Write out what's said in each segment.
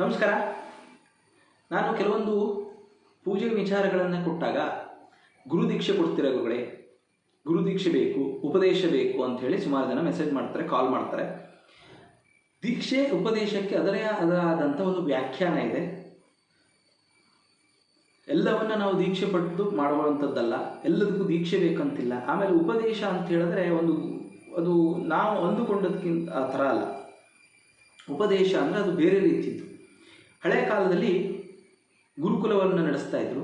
ನಮಸ್ಕಾರ. ನಾನು ಕೆಲವೊಂದು ಪೂಜೆ ವಿಚಾರಗಳನ್ನು ಕೊಟ್ಟಾಗ ಗುರು ದೀಕ್ಷೆ ಕೊಡ್ತೀರ ಗುರುಗಳೇ? ಗುರು ದೀಕ್ಷೆ ಬೇಕು, ಉಪದೇಶ ಬೇಕು ಅಂತ ಹೇಳಿ ಸುಮಾರು ಜನ ಮೆಸೇಜ್ ಮಾಡ್ತಾರೆ ಕಾಲ್ ಮಾಡ್ತಾರೆ. ದೀಕ್ಷೆ, ಉಪದೇಶಕ್ಕೆ ಅದರೇ ಆದಂಥ ಒಂದು ವ್ಯಾಖ್ಯಾನ ಇದೆ. ಎಲ್ಲವನ್ನ ನಾವು ದೀಕ್ಷೆ ಪಟ್ಟು ಮಾಡುವಂಥದ್ದಲ್ಲ ಎಲ್ಲದಕ್ಕೂ ದೀಕ್ಷೆ ಬೇಕಂತಿಲ್ಲ. ಆಮೇಲೆ ಉಪದೇಶ ಅಂತ ಹೇಳಿದ್ರೆ ಒಂದು, ಅದು ನಾವು ಅಂದುಕೊಂಡದಕ್ಕಿಂತ ಆ ಥರ ಅಲ್ಲ. ಉಪದೇಶ ಅಂದರೆ ಅದು ಬೇರೆ ರೀತಿದ್ದು. ಹಳೆಯ ಕಾಲದಲ್ಲಿ ಗುರುಕುಲವನ್ನು ನಡೆಸ್ತಾ ಇದ್ರು.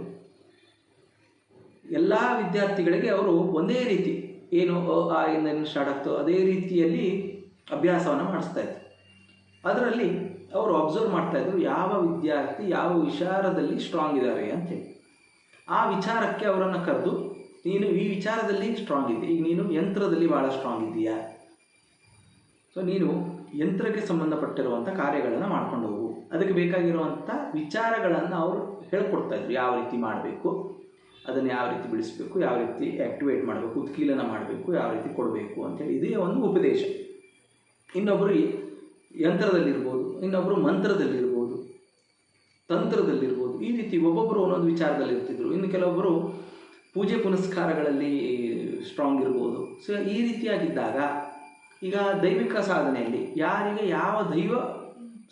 ಎಲ್ಲ ವಿದ್ಯಾರ್ಥಿಗಳಿಗೆ ಅವರು ಒಂದೇ ರೀತಿ ಏನು ಆ ಏನು ಸ್ಟಾರ್ಟ್ ಆಗ್ತೋ ಅದೇ ರೀತಿಯಲ್ಲಿ ಅಭ್ಯಾಸವನ್ನು ಮಾಡಿಸ್ತಾ ಇದ್ರು. ಅದರಲ್ಲಿ ಅವರು ಅಬ್ಸರ್ವ್ ಮಾಡ್ತಾ ಇದ್ರು ಯಾವ ವಿದ್ಯಾರ್ಥಿ ಯಾವ ವಿಚಾರದಲ್ಲಿ ಸ್ಟ್ರಾಂಗ್ ಇದ್ದಾರೆ ಅಂತೇಳಿ ಆ ವಿಚಾರಕ್ಕೆ ಅವರನ್ನು ಕರೆದು, ನೀನು ಈ ವಿಚಾರದಲ್ಲಿ ಸ್ಟ್ರಾಂಗ್ ಇದ್ದೀಯ ಈಗ ನೀನು ಯಂತ್ರದಲ್ಲಿ ಭಾಳ ಸ್ಟ್ರಾಂಗ್ ಇದ್ದೀಯಾ? ಸೊ ನೀನು ಯಂತ್ರಕ್ಕೆ ಸಂಬಂಧಪಟ್ಟಿರುವಂಥ ಕಾರ್ಯಗಳನ್ನು ಮಾಡ್ಕೊಂಡು ಹೋಗು. ಅದಕ್ಕೆ ಬೇಕಾಗಿರುವಂಥ ವಿಚಾರಗಳನ್ನು ಅವರು ಹೇಳ್ಕೊಡ್ತಾ ಇದ್ರು. ಯಾವ ರೀತಿ ಮಾಡಬೇಕು, ಅದನ್ನು ಯಾವ ರೀತಿ ಬಿಡಿಸಬೇಕು, ಯಾವ ರೀತಿ ಆ್ಯಕ್ಟಿವೇಟ್ ಮಾಡಬೇಕು, ಉತ್ಕೀಲನ ಮಾಡಬೇಕು, ಯಾವ ರೀತಿ ಕೊಡಬೇಕು ಅಂತೇಳಿ ಇದೇ ಒಂದು ಉಪದೇಶ. ಇನ್ನೊಬ್ಬರು ಯಂತ್ರದಲ್ಲಿರ್ಬೋದು ಇನ್ನೊಬ್ಬರು ಮಂತ್ರದಲ್ಲಿರ್ಬೋದು, ತಂತ್ರದಲ್ಲಿರ್ಬೋದು, ಈ ರೀತಿ ಒಬ್ಬೊಬ್ಬರು ಒಂದೊಂದು ವಿಚಾರದಲ್ಲಿ ಇರ್ತಿದ್ರು ಇನ್ನು ಕೆಲವೊಬ್ಬರು ಪೂಜೆ ಪುನಸ್ಕಾರಗಳಲ್ಲಿ ಸ್ಟ್ರಾಂಗ್ ಇರ್ಬೋದು. ಸೊ ಈ ರೀತಿಯಾಗಿದ್ದಾಗ ಈಗ ದೈವಿಕ ಸಾಧನೆಯಲ್ಲಿ ಯಾರಿಗೆ ಯಾವ ದೈವ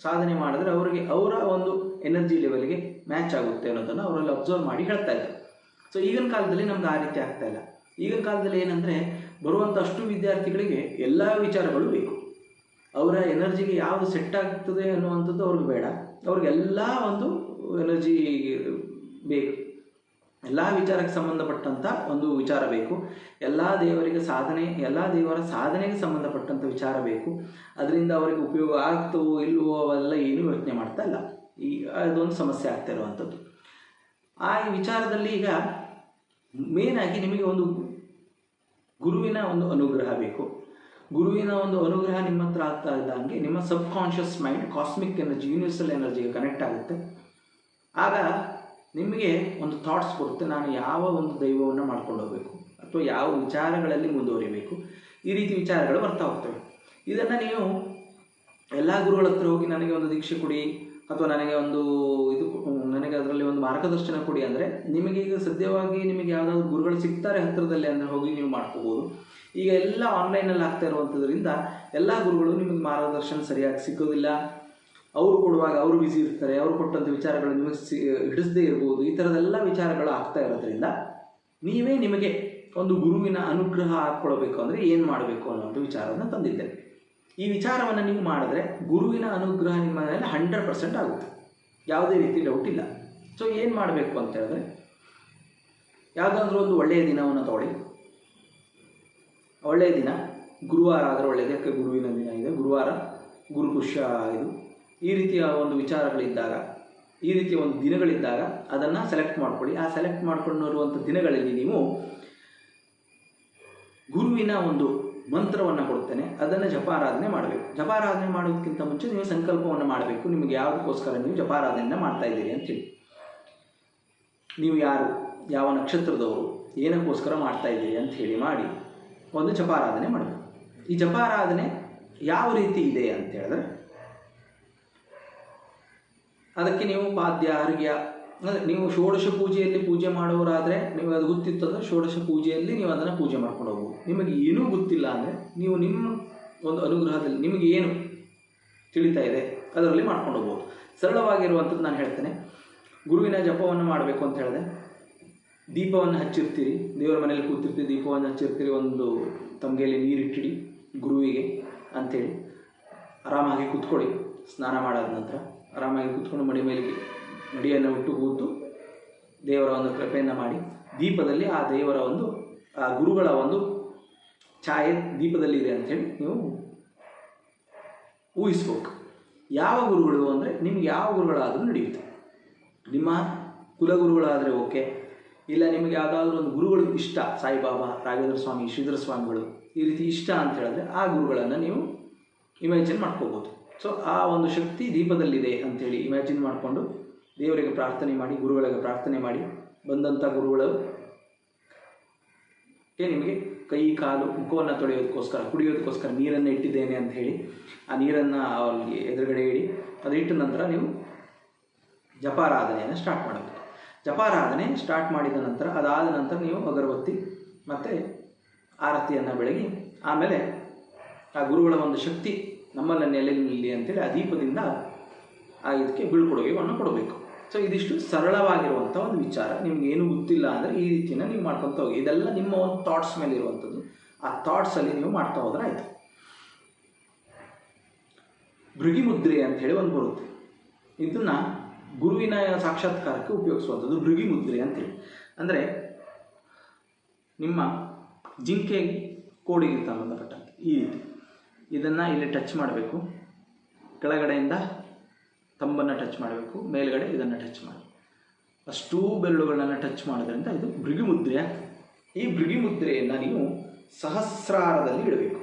ಸಾಧನೆ ಮಾಡಿದ್ರೆ ಅವರಿಗೆ ಅವರ ಒಂದು ಎನರ್ಜಿ ಲೆವೆಲ್ಗೆ ಮ್ಯಾಚ್ ಆಗುತ್ತೆ ಅನ್ನೋದನ್ನು ಅವರಲ್ಲಿ ಅಬ್ಸರ್ವ್ ಮಾಡಿ ಹೇಳ್ತಾ ಇದ್ದಾರೆ ಸೊ ಈಗಿನ ಕಾಲದಲ್ಲಿ ನಮ್ಗೆ ಆ ರೀತಿ ಆಗ್ತಾ ಇಲ್ಲ. ಈಗಿನ ಕಾಲದಲ್ಲಿ ಏನಂದರೆ ಬರುವಂಥ ಅಷ್ಟು ವಿದ್ಯಾರ್ಥಿಗಳಿಗೆ ಎಲ್ಲ ವಿಚಾರಗಳು ಬೇಕು. ಅವರ ಎನರ್ಜಿಗೆ ಯಾವುದು ಸೆಟ್ ಆಗ್ತದೆ ಅನ್ನುವಂಥದ್ದು ಅವ್ರಿಗೆ ಬೇಡ. ಅವ್ರಿಗೆಲ್ಲ ಒಂದು ಎನರ್ಜಿ ಬೇಕು. ಎಲ್ಲ ವಿಚಾರಕ್ಕೆ ಸಂಬಂಧಪಟ್ಟಂಥ ಒಂದು ವಿಚಾರ ಬೇಕು. ಎಲ್ಲ ದೇವರಿಗೆ ಸಾಧನೆ, ಎಲ್ಲ ದೇವರ ಸಾಧನೆಗೆ ಸಂಬಂಧಪಟ್ಟಂಥ ವಿಚಾರ ಬೇಕು. ಅದರಿಂದ ಅವರಿಗೆ ಉಪಯೋಗ ಆಗ್ತವೋ ಇಲ್ಲವೋ ಅವೆಲ್ಲ ಏನೂ ಯೋಚನೆ ಮಾಡ್ತಾ ಇಲ್ಲ. ಈ, ಅದೊಂದು ಸಮಸ್ಯೆ ಆಗ್ತಾ ಇರುವಂಥದ್ದು ಆ ವಿಚಾರದಲ್ಲಿ ಈಗ ಮೇನಾಗಿ ನಿಮಗೆ ಒಂದು ಗುರುವಿನ ಒಂದು ಅನುಗ್ರಹ ಬೇಕು. ಗುರುವಿನ ಒಂದು ಅನುಗ್ರಹ ನಿಮ್ಮ ಹತ್ರ ಆಗ್ತಾ ಇದ್ದಂಗೆ ನಿಮ್ಮ subconscious mind cosmic energy universal ಎನರ್ಜಿಗೆ connect ಆಗುತ್ತೆ. ಆಗ ನಿಮಗೆ ಒಂದು ಥಾಟ್ಸ್ ಬರುತ್ತೆ, ನಾನು ಯಾವ ಒಂದು ದೈವವನ್ನು ಮಾಡ್ಕೊಂಡು ಹೋಗಬೇಕು? ಅಥವಾ ಯಾವ ವಿಚಾರಗಳಲ್ಲಿ ಮುಂದುವರಿಬೇಕು? ಈ ರೀತಿ ವಿಚಾರಗಳು ಬರ್ತಾ ಹೋಗ್ತವೆ. ಇದನ್ನು ನೀವು ಎಲ್ಲ ಗುರುಗಳ ಹತ್ರ ಹೋಗಿ ನನಗೆ ಒಂದು ದೀಕ್ಷೆ ಕೊಡಿ, ಅಥವಾ ನನಗೆ ಒಂದು ಇದು ನನಗೆ ಅದರಲ್ಲಿ ಒಂದು ಮಾರ್ಗದರ್ಶನ ಕೊಡಿ ಅಂದರೆ, ನಿಮಗೆ ಈಗ ಸದ್ಯವಾಗಿ ನಿಮಗೆ ಯಾವುದಾದ್ರು ಗುರುಗಳು ಸಿಗ್ತಾರೆ ಹತ್ತಿರದಲ್ಲಿ ಅಂದರೆ ಹೋಗಿ ನೀವು ಮಾಡ್ಕೋಬೋದು. ಈಗ ಎಲ್ಲ ಆನ್ಲೈನಲ್ಲಿ ಆಗ್ತಾ ಇರುವಂಥದ್ರಿಂದ ಎಲ್ಲ ಗುರುಗಳು ನಿಮಗೆ ಮಾರ್ಗದರ್ಶನ ಸರಿಯಾಗಿ ಸಿಗೋದಿಲ್ಲ. ಅವರು ಕೊಡುವಾಗ ಅವರು ಬಿಸಿ ಇರ್ತಾರೆ, ಅವರು ಕೊಟ್ಟಂಥ ವಿಚಾರಗಳು ನಿಮಗೆ ಸಿ, ಹಿಡಿಸದೇ ಇರ್ಬೋದು, ಈ ಥರದೆಲ್ಲ ವಿಚಾರಗಳು ಆಗ್ತಾ ಇರೋದ್ರಿಂದ ನೀವೇ ನಿಮಗೆ ಒಂದು ಗುರುವಿನ ಅನುಗ್ರಹ ಹಾಕ್ಕೊಳ್ಬೇಕು ಅಂದರೆ ಏನು ಮಾಡಬೇಕು ಅನ್ನೋಂಥ ವಿಚಾರವನ್ನು ತಂದಿದ್ದೆ ಈ ವಿಚಾರವನ್ನು ನೀವು ಮಾಡಿದ್ರೆ ಗುರುವಿನ ಅನುಗ್ರಹ ನಿಮ್ಮ ಮೇಲೆ ಹಂಡ್ರೆಡ್ ಪರ್ಸೆಂಟ್ ಆಗುತ್ತೆ. ಯಾವುದೇ ರೀತಿ ಡೌಟ್ ಇಲ್ಲ. ಸೊ ಏನು ಮಾಡಬೇಕು ಅಂತ ಹೇಳಿದ್ರೆ, ಯಾವುದಾದ್ರೂ ಒಂದು ಒಳ್ಳೆಯ ದಿನವನ್ನು ತಗೊಳ್ಳಿ. ಒಳ್ಳೆಯ ದಿನ, ಗುರುವಾರ ಆದರೆ ಒಳ್ಳೆಯದಕ್ಕೆ ಗುರುವಿನ ದಿನ ಇದೆ, ಗುರುವಾರ ಗುರುಪುಷ್ಯ ಇದು. ಈ ರೀತಿಯ ಒಂದು ವಿಚಾರಗಳಿದ್ದಾಗ, ಈ ರೀತಿಯ ಒಂದು ದಿನಗಳಿದ್ದಾಗ ಅದನ್ನು ಸೆಲೆಕ್ಟ್ ಮಾಡ್ಕೊಳ್ಳಿ. ಆ ಸೆಲೆಕ್ಟ್ ಮಾಡ್ಕೊಂಡಿರುವಂಥ ದಿನಗಳಲ್ಲಿ ನೀವು ಗುರುವಿನ ಒಂದು ಮಂತ್ರವನ್ನು ಕೊಡ್ತೇನೆ ಅದನ್ನು ಜಪಾರಾಧನೆ ಮಾಡಬೇಕು. ಜಪಾರಾಧನೆ ಮಾಡೋದಕ್ಕಿಂತ ಮುಂಚೆ ನೀವು ಸಂಕಲ್ಪವನ್ನು ಮಾಡಬೇಕು. ನಿಮಗೆ ಯಾವುದಕ್ಕೋಸ್ಕರ ನೀವು ಜಪಾರಾಧನೆಯನ್ನು ಮಾಡ್ತಾ ಇದ್ದೀರಿ ಅಂತೇಳಿ. ನೀವು ಯಾರು? ಯಾವ ನಕ್ಷತ್ರದವರು? ಏನಕ್ಕೋಸ್ಕರ ಮಾಡ್ತಾ ಇದ್ದೀರಿ ಅಂತ ಹೇಳಿ ಮಾಡಿ ಒಂದು ಜಪಾರಾಧನೆ ಮಾಡಬೇಕು. ಈ ಜಪಾರಾಧನೆ ಯಾವ ರೀತಿ ಇದೆ ಅಂತ ಹೇಳಿದ್ರೆ ಅದಕ್ಕೆ ನೀವು ಪಾದ್ಯ, ಅರ್ಘ್ಯ, ಅಂದರೆ ನೀವು ಷೋಡಶ ಪೂಜೆಯಲ್ಲಿ ಪೂಜೆ ಮಾಡೋರಾದರೆ ನೀವು ಅದು ಗೊತ್ತಿತ್ತು ಅಂದರೆ ಷೋಡಶ ಪೂಜೆಯಲ್ಲಿ ನೀವು ಅದನ್ನು ಪೂಜೆ ಮಾಡ್ಕೊಂಡು ಹೋಗ್ಬೋದು. ನಿಮಗೆ ಏನೂ ಗೊತ್ತಿಲ್ಲ ಅಂದರೆ ನೀವು ನಿಮ್ಮ ಒಂದು ಅನುಗ್ರಹದಲ್ಲಿ ನಿಮಗೆ ಏನು ತಿಳಿತಾ ಇದೆ, ಅದರಲ್ಲಿ ಮಾಡ್ಕೊಂಡು ಹೋಗ್ಬೋದು. ಸರಳವಾಗಿರುವಂಥದ್ದು ನಾನು ಹೇಳ್ತೇನೆ. ಗುರುವಿನ ಜಪವನ್ನು ಮಾಡಬೇಕು ಅಂತ ಹೇಳಿದೆ. ದೀಪವನ್ನು ಹಚ್ಚಿರ್ತೀರಿ, ದೇವರ ಮನೆಯಲ್ಲಿ ಕೂತಿರ್ತೀರಿ, ದೀಪವನ್ನು ಹಚ್ಚಿರ್ತೀರಿ, ಒಂದು ತಮಗೆಯಲ್ಲಿ ನೀರಿಟ್ಟಿಡಿ ಗುರುವಿಗೆ ಅಂಥೇಳಿ ಆರಾಮಾಗಿ ಕೂತ್ಕೊಳ್ಳಿ, ಸ್ನಾನ ಮಾಡಾದ ನಂತರ. ಆರಾಮಾಗಿ ಕೂತ್ಕೊಂಡು ಮಡಿ ಮೇಲೆ ಮಡಿಯನ್ನು ಹುಟ್ಟು ಕೂತು ದೇವರ ಒಂದು ಕೃಪೆಯನ್ನು ಮಾಡಿ, ದೀಪದಲ್ಲಿ ಆ ದೇವರ ಒಂದು, ಆ ಗುರುಗಳ ಒಂದು ಛಾಯೆ ದೀಪದಲ್ಲಿ ಇದೆ ಅಂಥೇಳಿ ನೀವು ಊಹಿಸ್ಬೇಕು. ಯಾವ ಗುರುಗಳು ಅಂದರೆ ನಿಮ್ಗೆ ಯಾವ ಗುರುಗಳಾದರೂ ನಡೆಯುತ್ತೆ. ನಿಮ್ಮ ಕುಲಗುರುಗಳಾದರೆ ಓಕೆ, ಇಲ್ಲ ನಿಮಗೆ ಯಾವುದಾದ್ರೂ ಒಂದು ಗುರುಗಳು ಇಷ್ಟ, ಸಾಯಿಬಾಬಾ, ರಾಘವೇಂದ್ರ ಸ್ವಾಮಿ, ಶ್ರೀಧರ ಸ್ವಾಮಿಗಳು ಈ ರೀತಿ ಇಷ್ಟ ಅಂತ ಹೇಳಿದ್ರೆ ಆ ಗುರುಗಳನ್ನು ನೀವು ಇಮ್ಯಾಜಿನ್ ಮಾಡ್ಕೋಬೋದು. ಸೊ ಆ ಒಂದು ಶಕ್ತಿ ದೀಪದಲ್ಲಿದೆ ಅಂಥೇಳಿ ಇಮ್ಯಾಜಿನ್ ಮಾಡಿಕೊಂಡು ದೇವರಿಗೆ ಪ್ರಾರ್ಥನೆ ಮಾಡಿ, ಗುರುಗಳಿಗೆ ಪ್ರಾರ್ಥನೆ ಮಾಡಿ ಬಂದಂಥ ಗುರುಗಳು. ಏ ನಿಮಗೆ ಕೈ, ಕಾಲು ಮುಖವನ್ನು ತೊಳೆಯೋದಕ್ಕೋಸ್ಕರ, ಕುಡಿಯೋದಕ್ಕೋಸ್ಕರ ನೀರನ್ನು ಇಟ್ಟಿದ್ದೇನೆ ಅಂತ ಹೇಳಿ ಆ ನೀರನ್ನು ಅವರಿಗೆ ಎದುರುಗಡೆ ಇಡಿ. ಅದು ಇಟ್ಟ ನಂತರ ನೀವು ಜಪಾರಾಧನೆಯನ್ನು ಸ್ಟಾರ್ಟ್ ಮಾಡಬೇಕು. ಜಪಾರಾಧನೆ ಸ್ಟಾರ್ಟ್ ಮಾಡಿದ ನಂತರ ಅದಾದ ನಂತರ ನೀವು ಅಗರಬತ್ತಿ ಮತ್ತು ಆರತಿಯನ್ನು ಬೆಳಗಿ ಆಮೇಲೆ ಆ ಗುರುಗಳ ಒಂದು ಶಕ್ತಿ ನಮ್ಮಲ್ಲಿ ನೆಲೆ ನಿಲ್ಲಿ ಅಂತೇಳಿ ಆ ದೀಪದಿಂದ ಆ ಇದಕ್ಕೆ ಬೀಳ್ಕೊಡುಗೆಯನ್ನು ಕೊಡಬೇಕು. ಸೊ ಇದಿಷ್ಟು ಸರಳವಾಗಿರುವಂಥ ಒಂದು ವಿಚಾರ. ನಿಮ್ಗೆ ಏನು ಗೊತ್ತಿಲ್ಲ ಅಂದರೆ ಈ ರೀತಿನ ನೀವು ಮಾಡ್ಕೊತ ಹೋಗಿ. ಇದೆಲ್ಲ ನಿಮ್ಮ ಒಂದು ಥಾಟ್ಸ್ ಮೇಲೆ ಇರುವಂಥದ್ದು ಆ ಥಾಟ್ಸಲ್ಲಿ ನೀವು ಮಾಡ್ತಾ ಹೋದ್ರೆ ಆಯಿತು. ಭೃಗಿ ಮುದ್ರೆ ಅಂತ ಹೇಳಿ ಒಂದು ಬರುತ್ತೆ. ಇದನ್ನು ಗುರುವಿನ ಸಾಕ್ಷಾತ್ಕಾರಕ್ಕೆ ಉಪಯೋಗಿಸುವಂಥದ್ದು ಭೃಗಿ ಮುದ್ರೆ ಅಂತೇಳಿ ಅಂದರೆ ನಿಮ್ಮ ಜಿಂಕೆ ಕೋಡಿಗೆ ಸಂಬಂಧಪಟ್ಟಂತೆ ಈ ರೀತಿ. ಇದನ್ನು ಇಲ್ಲಿ ಟಚ್ ಮಾಡಬೇಕು. ಕೆಳಗಡೆಯಿಂದ ತಂಬನ್ನು ಟಚ್ ಮಾಡಬೇಕು. ಮೇಲ್ಗಡೆ ಇದನ್ನು ಟಚ್ ಮಾಡಿ. ಅಷ್ಟೂ ಬೆರಳುಗಳನ್ನು ಟಚ್ ಮಾಡೋದ್ರಿಂದ ಇದು ಭೃಗಿ ಮುದ್ರೆ ಈ ಭೃಗಿ ಮುದ್ರೆಯನ್ನು ನೀವು ಸಹಸ್ರಾರದಲ್ಲಿ ಇಡಬೇಕು.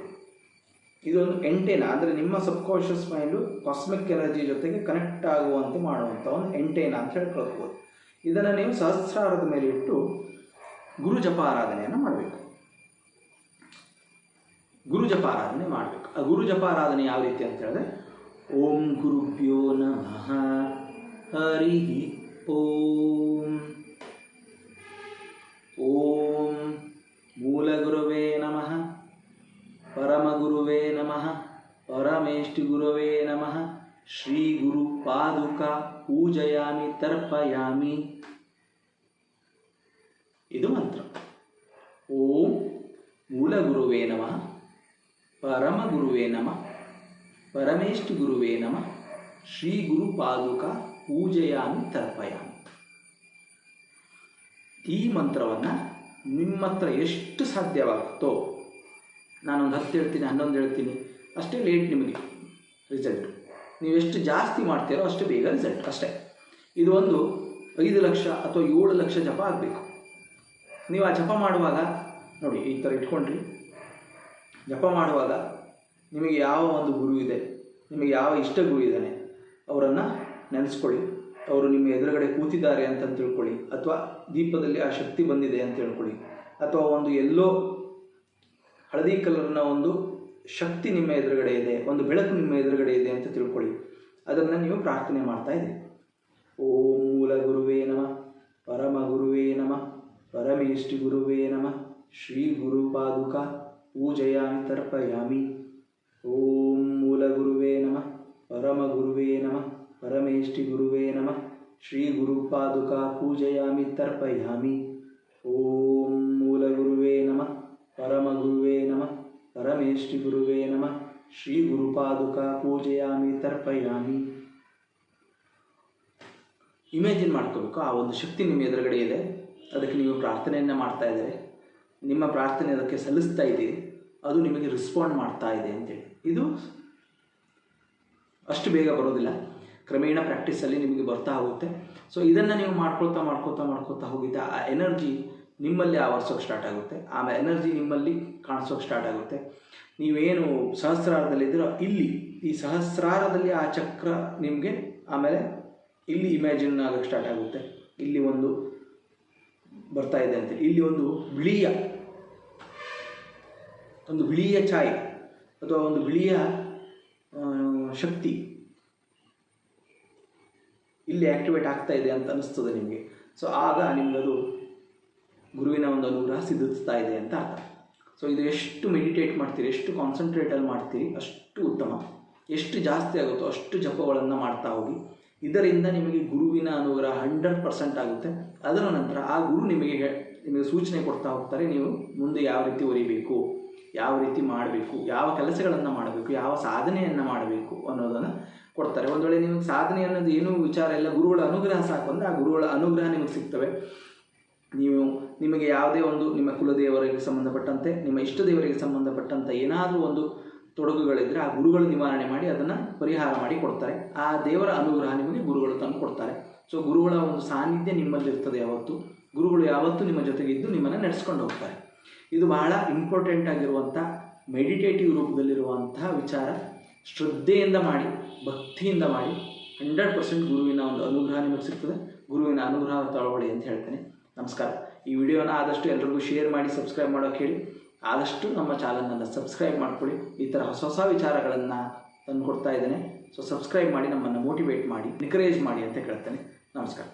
ಇದೊಂದು ಎಂಟೇನ, ಅಂದರೆ ನಿಮ್ಮ ಸಬ್ಕಾನ್ಷಿಯಸ್ ಮೈಂಡು ಕಾಸ್ಮಿಕ್ ಎನರ್ಜಿ ಜೊತೆಗೆ ಕನೆಕ್ಟ್ ಆಗುವಂತೆ ಮಾಡುವಂಥ ಒಂದು ಎಂಟೇನ ಅಂತ ಹೇಳ್ಕೊಳ್ಬೋದು. ಇದನ್ನು ನೀವು ಸಹಸ್ರಾರದ ಮೇಲೆ ಇಟ್ಟು ಗುರು ಜಪ ಆರಾಧನೆಯನ್ನು ಮಾಡಬೇಕು. ಗುರು ಜಪಾರಾಧನೆ ಮಾಡಬೇಕು. ಆ ಗುರು ಜಪಾರಾಧನೆ ಯಾವ ರೀತಿ ಅಂತ ಹೇಳಿದ್ರೆ, ಓಂ ಗುರುಭ್ಯೋ ನಮಃ, ಹರಿ ಓಂ. ಓಂ ಮೂಲಗುರುವೇ ನಮಃ, ಪರಮಗುರುವೇ ನಮಃ ಪರಮೇಷ್ಠಿ ಗುರುವೇ ನಮಃ, ಶ್ರೀ ಗುರು ಪಾದುಕ ಪೂಜಯಾಮಿ ತರ್ಪಯಾಮಿ. ಇದು ಮಂತ್ರ. ಓಂ ಮೂಲ ಗುರುವೇ ನಮಃ ಪರಮಗುರುವೇ ನಮ. ಪರಮೇಶ್ ಗುರುವೇ ನಮ. ಶ್ರೀ ಗುರು ಪಾದುಕ ಪೂಜೆಯಾನು ತರ್ಪಯಾಮಿ. ಈ ಮಂತ್ರವನ್ನು ನಿಮ್ಮ ಹತ್ರ ಎಷ್ಟು ಸಾಧ್ಯವಾಗುತ್ತೋ, ನಾನೊಂದು ಹತ್ತು ಹೇಳ್ತೀನಿ, ಹನ್ನೊಂದು ಹೇಳ್ತೀನಿ, ಅಷ್ಟೇ ಲೇಟ್ ನಿಮಗೆ ರಿಸಲ್ಟ್ ನೀವು ಎಷ್ಟು ಜಾಸ್ತಿ ಮಾಡ್ತೀರೋ ಅಷ್ಟು ಬೇಗ ರಿಸಲ್ಟ್ ಅಷ್ಟೇ. ಇದು ಒಂದು ಐದು ಲಕ್ಷ ಅಥವಾ ಏಳು ಲಕ್ಷ ಜಪ ಆಗಬೇಕು. ನೀವು ಆ ಜಪ ಮಾಡುವಾಗ, ನೋಡಿ ಈ ಥರ ಇಟ್ಕೊಂಡ್ರಿ. ಜಪ ಮಾಡುವಾಗ ನಿಮಗೆ ಯಾವ ಒಂದು ಗುರು ಇದೆ, ನಿಮಗೆ ಯಾವ ಇಷ್ಟ ಗುರು ಇದ್ದಾನೆ, ಅವರನ್ನು ನೆನೆಸ್ಕೊಳ್ಳಿ. ಅವರು ನಿಮ್ಮ ಎದುರುಗಡೆ ಕೂತಿದ್ದಾರೆ ಅಂತ ತಿಳ್ಕೊಳ್ಳಿ, ಅಥವಾ ದೀಪದಲ್ಲಿ ಆ ಶಕ್ತಿ ಬಂದಿದೆ ಅಂತ ತಿಳ್ಕೊಳ್ಳಿ. ಅಥವಾ ಒಂದು ಎಲ್ಲೋ ಹಳದಿ ಕಲರ್ನ ಒಂದು ಶಕ್ತಿ ನಿಮ್ಮ ಎದುರುಗಡೆ ಇದೆ, ಒಂದು ಬೆಳಕು ನಿಮ್ಮ ಎದುರುಗಡೆ ಇದೆ ಅಂತ ತಿಳ್ಕೊಳ್ಳಿ. ಅದನ್ನು ನೀವು ಪ್ರಾರ್ಥನೆ ಮಾಡ್ತಾ ಇದ್ದೀರಿ ಓಂ ಮೂಲ ಗುರುವೇ ನಮ, ಪರಮ ಗುರುವೇ ನಮ, ಪರಮೇಷ್ಠಿ ಗುರುವೇ ನಮ, ಶ್ರೀ ಗುರು ಪಾದುಕ ಪೂಜಯಾಮಿ ತರ್ಪಯಾಮಿ ಓಂ ಮೂಲಗುರುವೇ ನಮಃ, ಪರಮಗುರುವೇ ನಮಃ ಪರಮೇಷ್ಠಿ ಗುರುವೇ ನಮಃ ಶ್ರೀ ಗುರುಪಾದುಕಾ ಪೂಜಯಾಮಿ ತರ್ಪಯಾಮಿ. ಓಂ ಮೂಲಗುರುವೇ ನಮಃ, ಪರಮಗುರುವೇ ನಮಃ ಪರಮೇಷ್ಠಿ ಗುರುವೇ ನಮಃ ಶ್ರೀ ಗುರುಪಾದುಕಾ ಪೂಜೆಯಾಮಿ ತರ್ಪಯಾಮಿ. ಇಮೇಜಿನ್ ಮಾಡ್ಕೋಬೇಕು, ಆ ಒಂದು ಶಕ್ತಿ ನಿಮ್ಮ ಎದುರುಗಡೆ ಇದೆ. ಅದಕ್ಕೆ ನೀವು ಪ್ರಾರ್ಥನೆಯನ್ನು ಮಾಡ್ತಾ ಇದ್ದೀರಿ. ನಿಮ್ಮ ಪ್ರಾರ್ಥನೆ ಅದಕ್ಕೆ ಸಲ್ಲಿಸ್ತಾ ಇದ್ದೀರಿ. ಅದು ನಿಮಗೆ ರಿಸ್ಪಾಂಡ್ ಮಾಡ್ತಾ ಇದೆ ಅಂತೇಳಿ. ಇದು ಅಷ್ಟು ಬೇಗ ಬರೋದಿಲ್ಲ. ಕ್ರಮೇಣ ಪ್ರಾಕ್ಟೀಸಲ್ಲಿ ನಿಮಗೆ ಬರ್ತಾ ಹೋಗುತ್ತೆ. ಸೊ ಇದನ್ನು ನೀವು ಮಾಡ್ಕೊಳ್ತಾ ಮಾಡ್ಕೊಳ್ತಾ ಮಾಡ್ಕೊಳ್ತಾ ಹೋಗಿದ್ದ ಆ ಎನರ್ಜಿ ನಿಮ್ಮಲ್ಲಿ ಆವರಿಸೋಕೆ ಸ್ಟಾರ್ಟ್ ಆಗುತ್ತೆ. ಆಮೇಲೆ ಎನರ್ಜಿ ನಿಮ್ಮಲ್ಲಿ ಕಾಣಿಸೋಕೆ ಸ್ಟಾರ್ಟ್ ಆಗುತ್ತೆ. ನೀವೇನು ಸಹಸ್ರಾರದಲ್ಲಿದ್ದೀರೋ ಇಲ್ಲಿ, ಈ ಸಹಸ್ರಾರದಲ್ಲಿ ಆ ಚಕ್ರ ನಿಮಗೆ ಆಮೇಲೆ ಇಲ್ಲಿ ಇಮ್ಯಾಜಿನ್ ಆಗೋಕ್ಕೆ ಸ್ಟಾರ್ಟ್ ಆಗುತ್ತೆ. ಇಲ್ಲಿ ಒಂದು ಬರ್ತಾ ಇದೆ ಅಂತ ಇಲ್ಲಿ ಒಂದು ಬಿಳಿಯ ಒಂದು ಬಿಳಿಯ ಛಾಯೆ ಅಥವಾ ಒಂದು ಬಿಳಿಯ ಶಕ್ತಿ ಇಲ್ಲಿ ಆ್ಯಕ್ಟಿವೇಟ್ ಆಗ್ತಾ ಇದೆ ಅಂತ ಅನಿಸ್ತದೆ ನಿಮಗೆ. ಸೊ ಆಗ ನಿಮಗದು ಗುರುವಿನ ಒಂದು ಅನುಗ್ರಹ ಸಿದ್ಧಿಸ್ತಾ ಇದೆ ಅಂತ ಅರ್ಥ. ಸೊ ಇದು ಎಷ್ಟು ಮೆಡಿಟೇಟ್ ಮಾಡ್ತೀರಿ, ಎಷ್ಟು ಕಾನ್ಸಂಟ್ರೇಟಲ್ಲಿ ಮಾಡ್ತೀರಿ, ಅಷ್ಟು ಉತ್ತಮ. ಎಷ್ಟು ಜಾಸ್ತಿ ಆಗುತ್ತೋ ಅಷ್ಟು ಜಪಗಳನ್ನು ಮಾಡ್ತಾ ಹೋಗಿ. ಇದರಿಂದ ನಿಮಗೆ ಗುರುವಿನ ಅನುಗ್ರಹ ಹಂಡ್ರೆಡ್ ಪರ್ಸೆಂಟ್ ಆಗುತ್ತೆ. ಅದರ ನಂತರ ಆ ಗುರು ನಿಮಗೆ ನಿಮಗೆ ಸೂಚನೆ ಕೊಡ್ತಾ ಹೋಗ್ತಾರೆ, ನೀವು ಮುಂದೆ ಯಾವ ರೀತಿ ಒರಿಬೇಕು? ಯಾವ ರೀತಿ ಮಾಡಬೇಕು, ಯಾವ ಕೆಲಸಗಳನ್ನು ಮಾಡಬೇಕು, ಯಾವ ಸಾಧನೆಯನ್ನು ಮಾಡಬೇಕು ಅನ್ನೋದನ್ನು ಕೊಡ್ತಾರೆ. ಒಂದು ವೇಳೆ ನಿಮಗೆ ಸಾಧನೆ ಅನ್ನೋದು ಏನೂ ವಿಚಾರ ಇಲ್ಲ, ಗುರುಗಳ ಅನುಗ್ರಹ ಸಾಕು ಅಂದರೆ ಆ ಗುರುಗಳ ಅನುಗ್ರಹ ನಿಮಗೆ ಸಿಗ್ತವೆ. ನೀವು ನಿಮಗೆ ಯಾವುದೇ ಒಂದು ನಿಮ್ಮ ಕುಲದೇವರಿಗೆ ಸಂಬಂಧಪಟ್ಟಂತೆ, ನಿಮ್ಮ ಇಷ್ಟ ದೇವರಿಗೆ ಸಂಬಂಧಪಟ್ಟಂಥ ಏನಾದರೂ ಒಂದು ತೊಡಗುಗಳಿದ್ದರೆ ಆ ಗುರುಗಳು ನಿವಾರಣೆ ಮಾಡಿ ಅದನ್ನು ಪರಿಹಾರ ಮಾಡಿ ಕೊಡ್ತಾರೆ. ಆ ದೇವರ ಅನುಗ್ರಹ ನಿಮಗೆ ಗುರುಗಳು ತಂದು ಕೊಡ್ತಾರೆ. ಸೊ ಗುರುಗಳ ಒಂದು ಸಾನ್ನಿಧ್ಯ ನಿಮ್ಮಲ್ಲಿರ್ತದೆ ಯಾವತ್ತು. ಗುರುಗಳು ಯಾವತ್ತೂ ನಿಮ್ಮ ಜೊತೆಗಿದ್ದು ನಿಮ್ಮನ್ನು ನಡೆಸ್ಕೊಂಡು ಹೋಗ್ತಾರೆ. ಇದು ಬಹಳ ಇಂಪಾರ್ಟೆಂಟ್ ಆಗಿರುವಂಥ ಮೆಡಿಟೇಟಿವ್ ರೂಪದಲ್ಲಿರುವಂತಹ ವಿಚಾರ ಶ್ರದ್ಧೆಯಿಂದ ಮಾಡಿ, ಭಕ್ತಿಯಿಂದ ಮಾಡಿ ಹಂಡ್ರೆಡ್ ಪರ್ಸೆಂಟ್ ಗುರುವಿನ ಒಂದು ಅನುಗ್ರಹ ನಿಮಗೆ ಸಿಗ್ತದೆ. ಗುರುವಿನ ಅನುಗ್ರಹ ತಗೊಳ್ಳಿ ಅಂತ ಹೇಳ್ತೇನೆ. ನಮಸ್ಕಾರ. ಈ ವಿಡಿಯೋನ ಆದಷ್ಟು ಎಲ್ರಿಗೂ ಶೇರ್ ಮಾಡಿ ಸಬ್ಸ್ಕ್ರೈಬ್ ಮಾಡೋಕೆ ಹೇಳಿ. ಆದಷ್ಟು ನಮ್ಮ ಚಾನಲನ್ನು ಸಬ್ಸ್ಕ್ರೈಬ್ ಮಾಡ್ಕೊಳ್ಳಿ. ಈ ಥರ ಹೊಸ ಹೊಸ ವಿಚಾರಗಳನ್ನು ತಂದು ಕೊಡ್ತಾ ಇದ್ದೇನೆ. ಸೊ ಸಬ್ಸ್ಕ್ರೈಬ್ ಮಾಡಿ, ನಮ್ಮನ್ನು ಮೋಟಿವೇಟ್ ಮಾಡಿ ಎನ್ಕರೇಜ್ ಮಾಡಿ ಅಂತ ಕೇಳ್ತೇನೆ ನಮಸ್ಕಾರ.